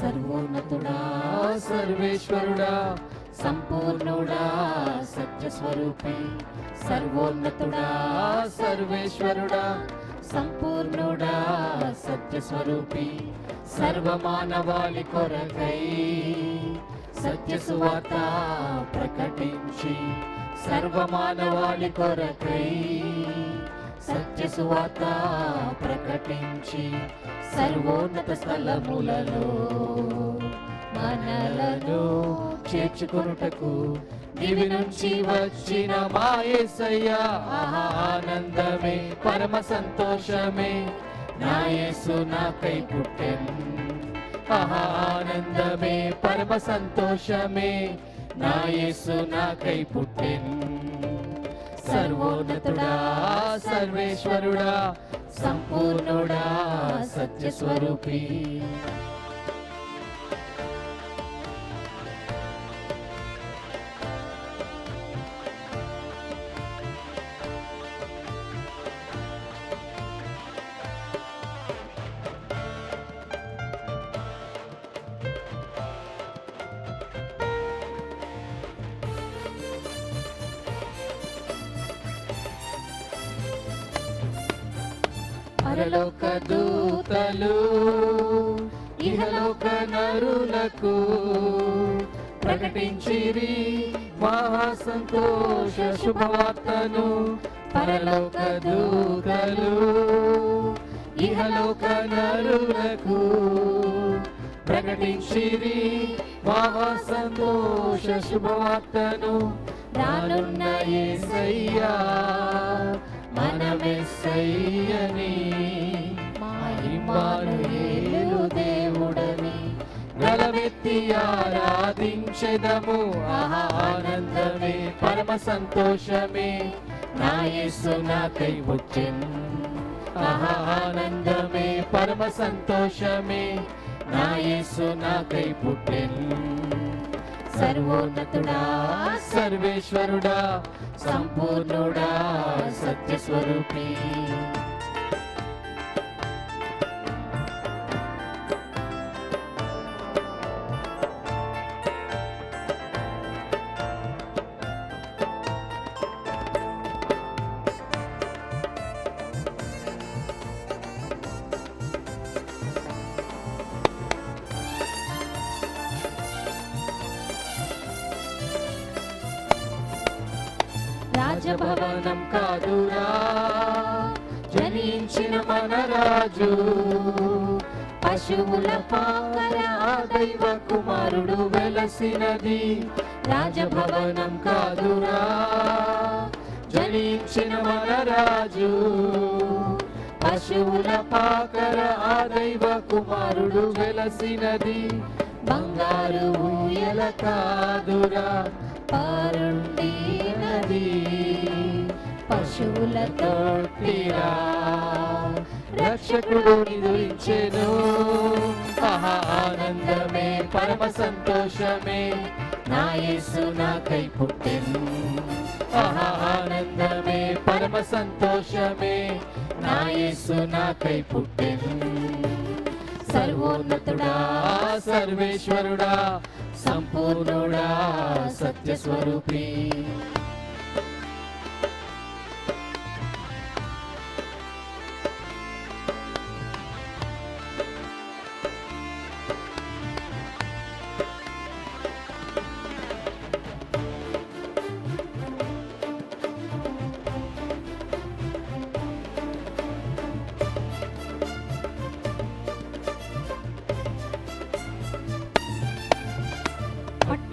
సర్వోన్నతుడా సర్వేశ్వరుడా. సంపూర్ణుడా సత్యస్వరూపి. సర్వోన్నతుడా సర్వేశ్వరుడా. సంపూర్ణుడా సత్యస్వరూపి. సర్వమానవాళి కొరకై సత్య సువార్త ప్రకటించి సర్వమానవాళి కొరకై సత్య సువార్త ప్రకటించి సర్వోన్నత స్థలములలో మనలను చేర్చుకొనుటకు దివి నుంచి వచ్చిన మాయేసయ్యా. ఆనందమే పరమ సంతోషమే. నాయసు నాకై పుట్టెం. ఆనందమే పరమ సంతోషమే. నాయసు నాకై పుట్టెను సర్వోన్నతుడా సర్వేశ్వరుడా సంపూర్ణుడా సత్యస్వరూపి. లోక నరులకు ప్రకటించిరి మహా సంతోష శుభవార్తను. పరలోక దూతలు ఇహలోక నరులకు ప్రకటించిరి మహా సంతోష శుభవార్తను. రానున్న యేసయ్యా మన మెస్సయ్యని మహిమానుయేలు దేవుడని గలమెత్తి ఆరాధించెదము. ఆహా ఆనందమే పరమ సంతోషమే. నా యేసు నాకై వచ్చెన్. ఆహా ఆనందమే పరమ సంతోషమే. నా యేసు నాకై పుట్టెన్. సర్వోన్నతుడా సర్వేశ్వరుడా సంపూర్ణుడా సత్యస్వరూపీ. రాజు. పశువుల పాకర ఆ దైవ కుమారుడు వెలసినది. రాజభవనం కాదురా. జనించిన మన రాజు. పశువుల పాకర ఆ దైవ కుమారుడు వెలసినది. బంగారు ఊయల కాదురా. పారుండి నది. పశువుల తోటిరా. రక్షకుడు నిదురించెను ఆహా ఆనందమే పరమ సంతోషమే. నా యేసు నాకై పుట్టెను. ఆహా ఆనందమే పరమ సంతోషమే. నా యేసు నాకై పుట్టెను. సర్వోన్నతుడా సర్వేశ్వరుడా సంపూర్ణుడా సత్యస్వరూపి.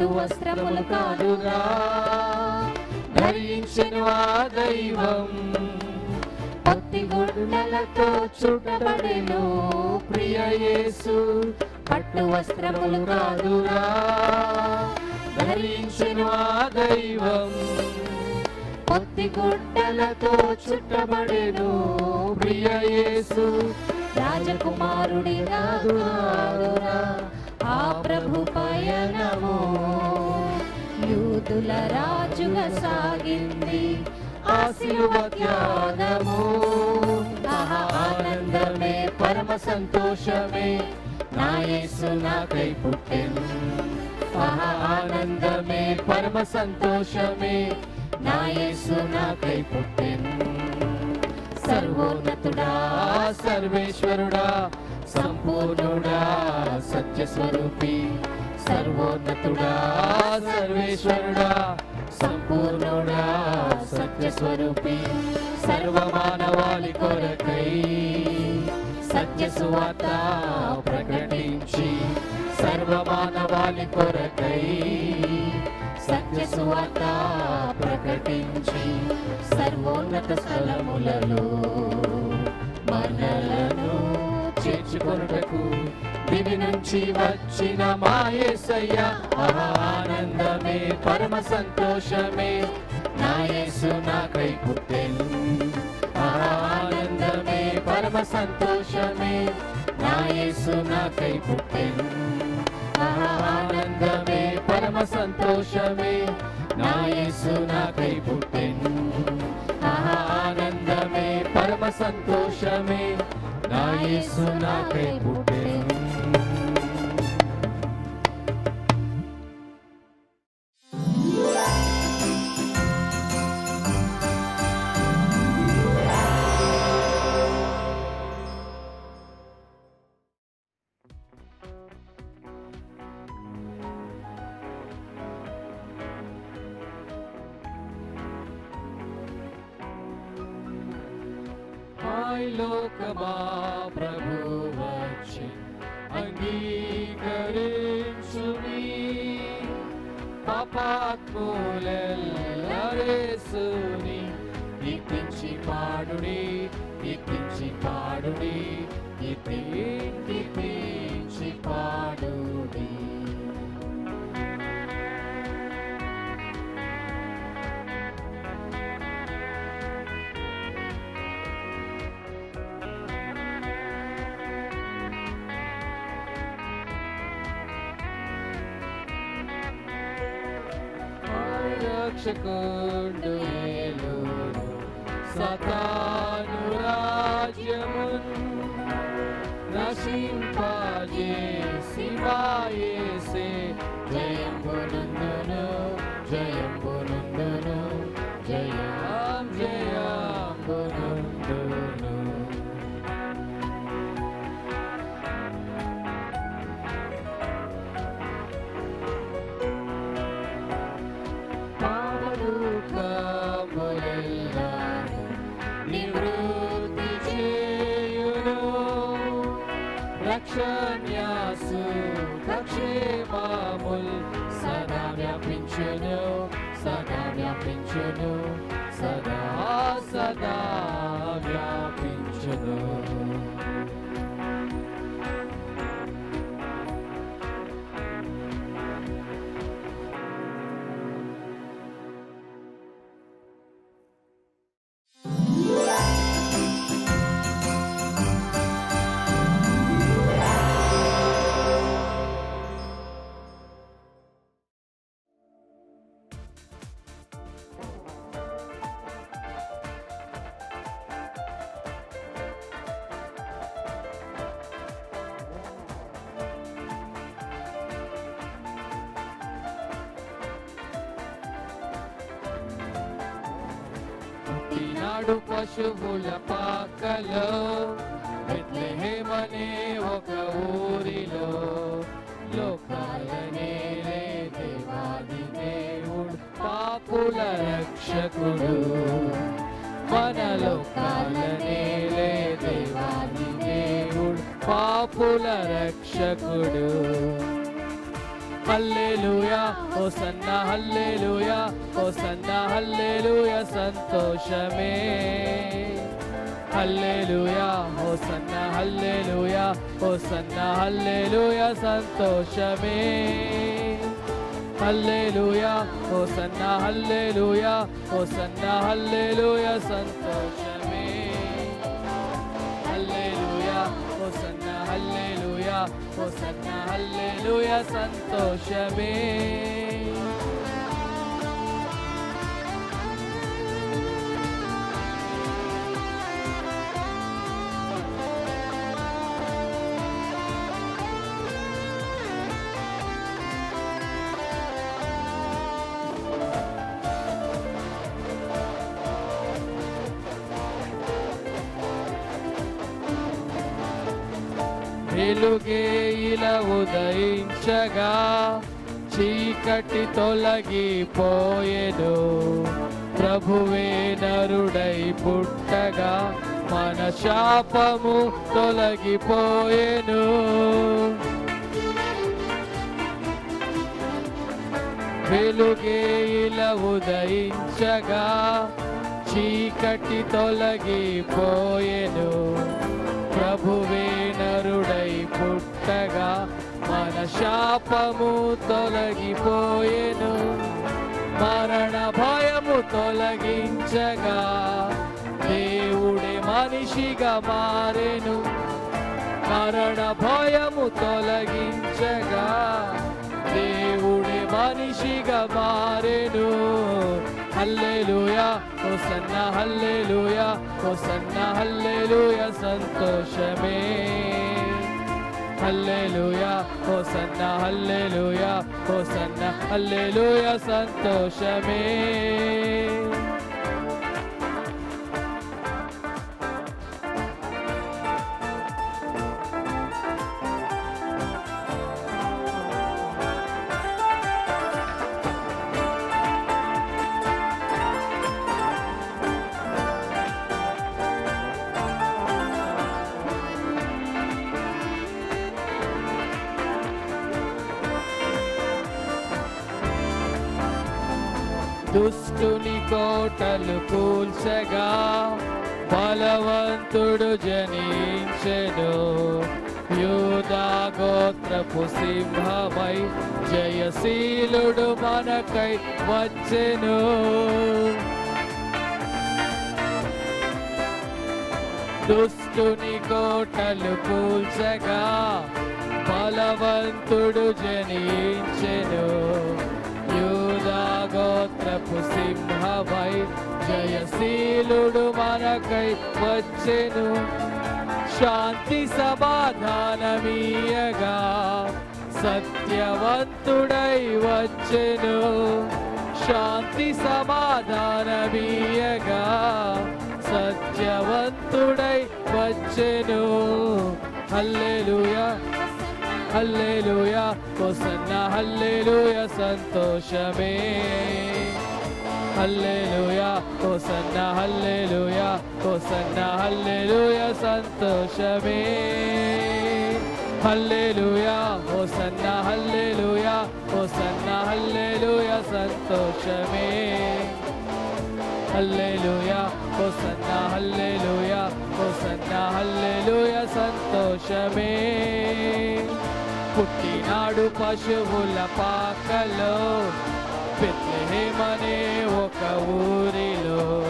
పట్టు వస్త్రములు కాదుగా. ధరించెను ఆ దైవం. పత్తి గుడ్డలతో చుట్టబడెను ప్రియ యేసు. పట్టు వస్త్రములు కాదు కాదురా ధరించెను ఆ దైవం. పొత్తి గుడ్డలతో చుట్టబడెను ప్రియ యేసు. రాజకుమారుడి రాదురా ఆ ప్రభు పయనము యూదుల రాజుగా సాగింది ఆ శిలువ త్యాగము ఆహా ఆనందమే పరమ పరమ సంతోషమే. నా యేసు నాకై పుట్టెను. ఆహా ఆనందమే పరమ సంతోషమే. నా యేసు నాకై పుట్టెను. సర్వోన్నతుడా సర్వేశ్వరుడా సంపూర్ణుడా సత్య స్వరూపి సర్వోన్నతుడా సర్వేశ్వరుడా. సంపూర్ణుడా సత్య స్వరూపి సర్వ కొరకై సత్య సువార్త ప్రకటించి సర్వమానవాళి కొరకై సత్య సువార్త ప్రకటించి సర్వోన్నత స్థలములలో మనలను చేర్చుకొనుటకు దివి నుంచి వచ్చిన మాయేసయ్య ఆనందమే పరమ సంతోషమే. నా కై నాకై పుట్టెను. ఆనందమే పరమ సంతోషమే. నా కై నాకై పుట్టెను. ఆనందమే పరమ సంతోషమే. నా కై నాకై పుట్టెను. ఆనందమే పరమ సంతోషమే. యేసు నాకై పుట్టెను హాయ్ లోకమా ప్రభు వచ్చి అంగీకరించుని పాపాత్ములెల్లరేసుని కీర్తించి పాడుడి కీర్తించి పాడుడి కీర్తి కీర్తించి పాడుడి రక్షకుండు ఏలును సతాను రాజ్యమున్ నశింపజేసి వాయేసే జయంబునందును జయంబునందును పశువుల పాకలో బెత్లెహేమనే ఒక ఊరిలో. లోకాలనే దేవాది దేవుడు పాపుల రక్షకుడు. మన లోకాలనే దేవాది దేవుడు పాపుల రక్షకుడు. హల్లెలూయా ఓ సన్న హల్లెలూయా ఓ సన్న హల్లెలూయా సంతోషమే హల్లెలూయా ఓ సన్న హల్లెలూయా ఓ సన్న హల్లెలూయా సంతోషమే హల్లెలూయా ఓ సన్న హల్లెలూయా ఓ సన్న హల్లెలూయా సంతోషమే హల్లెలూయా. హోసన్న హల్లెలూయా వెలుగే ఇలా ఉదయించగా చీకటి తొలగిపోయేను ప్రభువే నరుడై పుట్టగా మన శాపము తొలగిపోయేను వెలుగే ఇలా ఉదయించగా చీకటి తొలగిపోయేను ప్రభువే పుట్టగా మన శాపము తొలగిపోయేను. మరణ భయము తొలగించగా దేవుడే మనిషిగా మారెను. మరణ భయము తొలగించగా దేవుడే మనిషిగా మారెను. హల్లెలూయా హోసన్న హల్లెలూయా హోసన్న హల్లెలూయా సంతోషమే. హల్లెలూయా హోసన్న హల్లెలూయా హోసన్న హల్లెలూయా సంతోషమే దుష్టుని కోటలు కూల్చగా బలవంతుడు జనించెను. యూదా గోత్రపు సింహమై జయశీలుడు మనకై వచ్చెను. దుష్టుని కోటలు కూల్చగా బలవంతుడు జనించెను. గోత్రపు సింహవై జయశీలుడు మనకై వచ్చెను. శాంతి సమాధానమీయగా సత్యవంతుడై వచ్చెను. శాంతి సమాధానమీయగా సత్యవంతుడై వచ్చెను. హల్లెలూయా. హల్లెలూయా హోసన్న హల్లెలూయా సంతోషమే హల్లెలూయా హోసన్న హల్లెలూయా హోసన్న హల్లెలూయా సంతోషమే హల్లెలూయా హోసన్న హల్లెలూయా హోసన్న హల్లెలూయా సంతోషమే హల్లెలూయా హోసన్న హల్లెలూయా హోసన్న హల్లెలూయా సంతోషమే పుట్టినాడు పశువుల పాకలో. బెత్లెహేమనే ఒక ఊరిలో.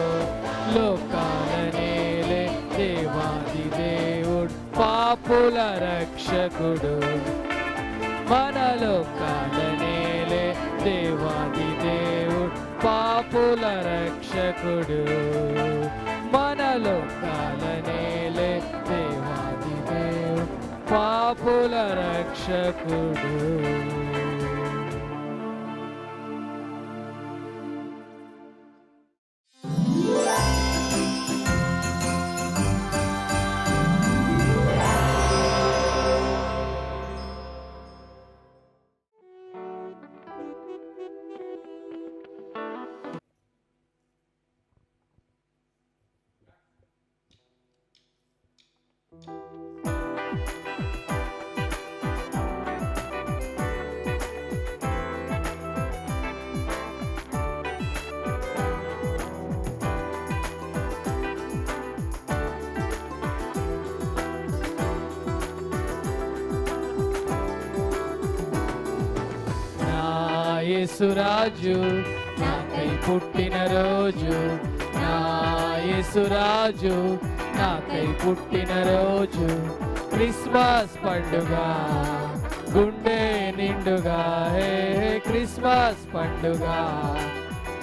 లోకాల దేవాది దేవుడు పాపుల రక్షకుడు. మన లోకాల దేవాది దేవుడు పాపుల రక్షకుడు. మన లోకాల దేవాది పాపుల రక్షకుడు. యేసురాజు నాకై పుట్టిన రోజు. నా యేసురాజు నాకై పుట్టిన రోజు. క్రిస్మస్ పండుగ. గుండె నిండుగా. హే క్రిస్మస్ పండుగ.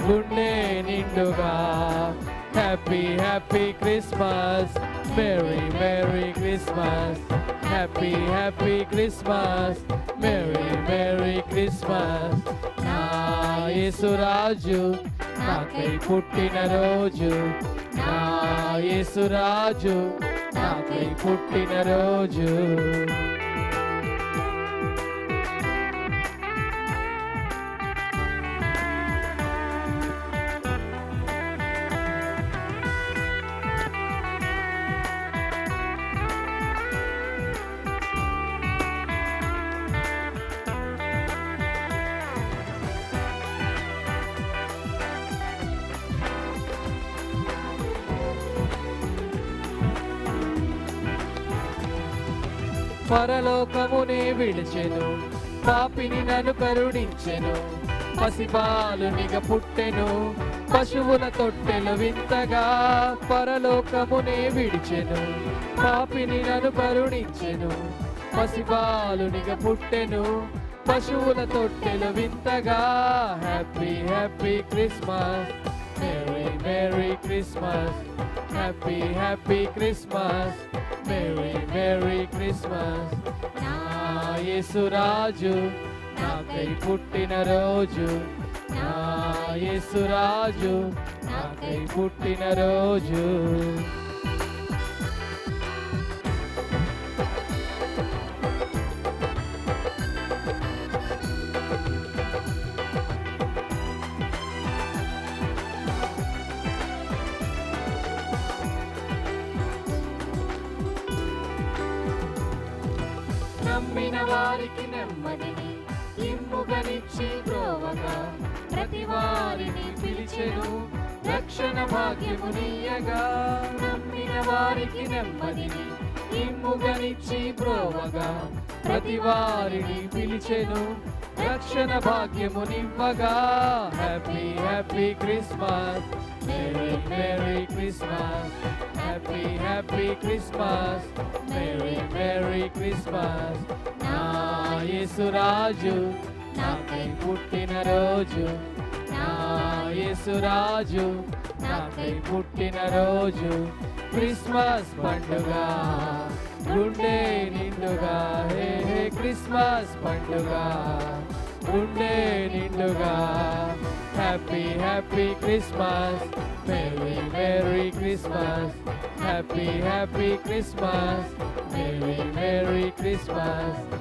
గుండె నిండుగా. Happy happy Christmas. Merry merry Christmas. Happy happy Christmas. Merry merry Christmas. Yesuraju నాకై పుట్టిన రోజు. నా యేసురాజు నాకై పుట్టిన రోజు. పరలోకమునే విడిచెను. పాపిని నన్ను కరుణించెను. పసిపాలునిగ పుట్టెను. పశువుల తొట్టెలు వింతగా పరలోకమునే విడిచెను. పాపిని నన్ను కరుణించెను. పసిపాలునిగ పుట్టెను. పశువుల తొట్టెలు వింతగా. Happy happy Christmas. Merry merry Christmas happy happy Christmas merry merry Christmas నా యేసురాజు నాకై పుట్టిన రోజు. నా యేసురాజు నాకై పుట్టిన రోజు. రక్షణ భాగ్యమునియగా నమ్మిన వారికి నెమ్మదిని ఇమ్ముగనిచ్చి బ్రోవగా ప్రతి వారిని పిలిచెను రక్షణ భాగ్యమునివ్వగా. Happy happy Christmas merry merry Christmas happy happy Christmas merry merry Christmas నా యేసురాజు నాకై పుట్టిన రోజు. నా యేసురాజు నాకై పుట్టిన రోజు క్రిస్మస్ పండుగ. గుండె నిండుగా హే హే క్రిస్మస్ పండుగ. గుండె నిండుగా happy happy Christmas. Merry merry Christmas. Happy happy Christmas. Merry merry Christmas.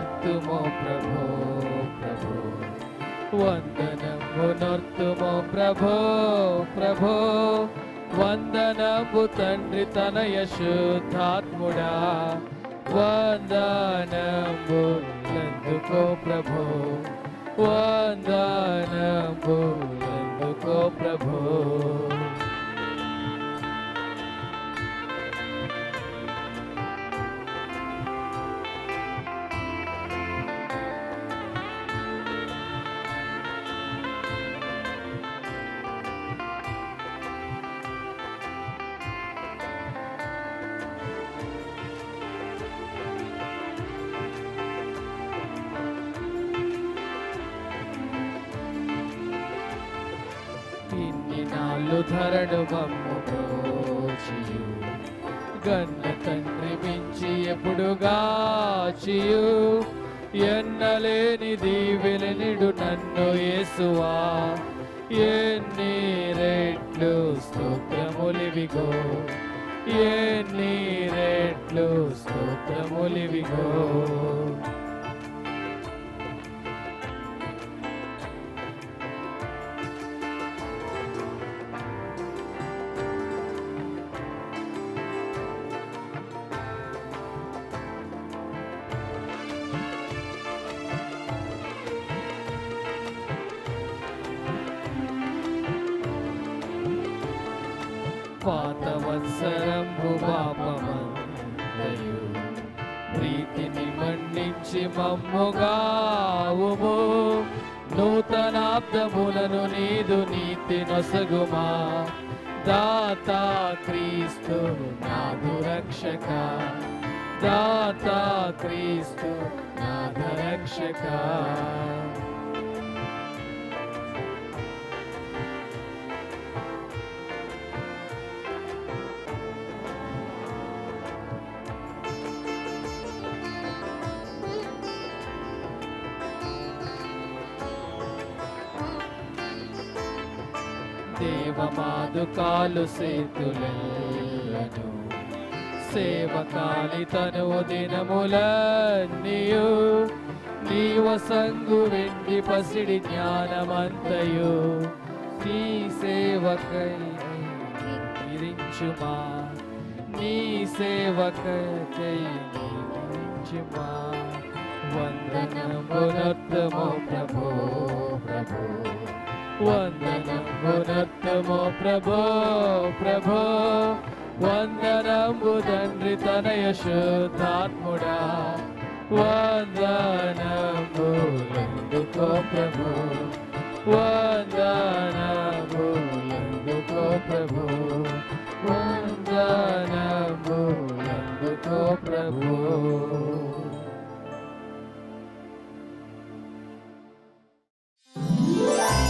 వందనము ప్రభో ప్రభో వందనము నొర్తుమో ప్రభో ప్రభో వందనము తండ్రి తన యశుద్ధాత్ముడా వందనము నందుకో ప్రభో వందనము నందుకో ప్రభో ఇన్ని ధరడు మమ్ము బ్రోచియు గన్న తండ్రి మించి ఎప్పుడుగాచియు ఎన్నలేని దీవెలనిడు నన్ను యేసువా. ఎన్ని రెట్లు స్తోత్రములివిగో. ఎన్ని రెట్లు స్తోత్రములివిగో. మన్నించి మమ్ముగావుము నూతనాబ్దములను నీదు నీతి నొసగుమా. దాత క్రీస్తు నాదు రక్షక దాత క్రీస్తు నాద రక్షక పాదుకాలు సేతులను సేవకాలి తనువు దినములన్నీయు. నీ వసంగు వెండి పసిడి జ్ఞానమంతయు. నీ సేవకై నిరించుమా నీ సేవకై నిరించుమా వందనమునర్తమో ప్రభో ప్రభో. వందనమునర్తమో ప్రభో ప్రభో వందనము తండ్రి తనయ శుద్ధాత్ముడా వందనములందుకో ప్రభు వందనములందుకో ప్రభు వందనములందుకో ప్రభు ముసకత్తులారా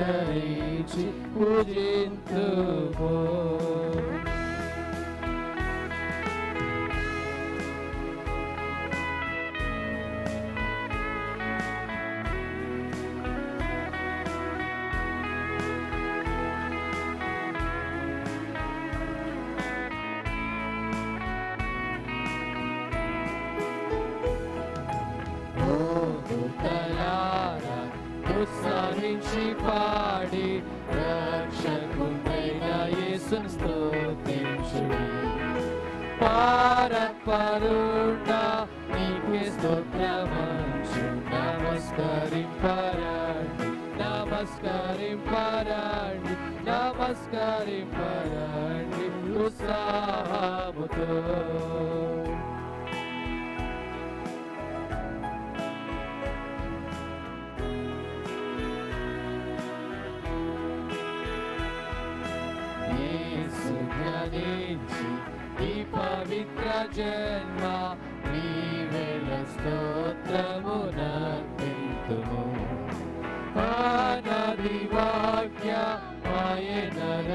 때리지 우진 뜨고 స్తుతించి పాడి. రక్షకుడైన యేసును స్తుతించుడి పారపరుడా నీకే స్తోత్రమంచు. నమస్కరింపరాడి నమస్కరింపరాడి నమస్కరింపరాడి. ఉత్సాహముతో. జన్మ నీవేల స్తోత్రము నర్పింతుము ఆనది వాక్య మాయనరూపు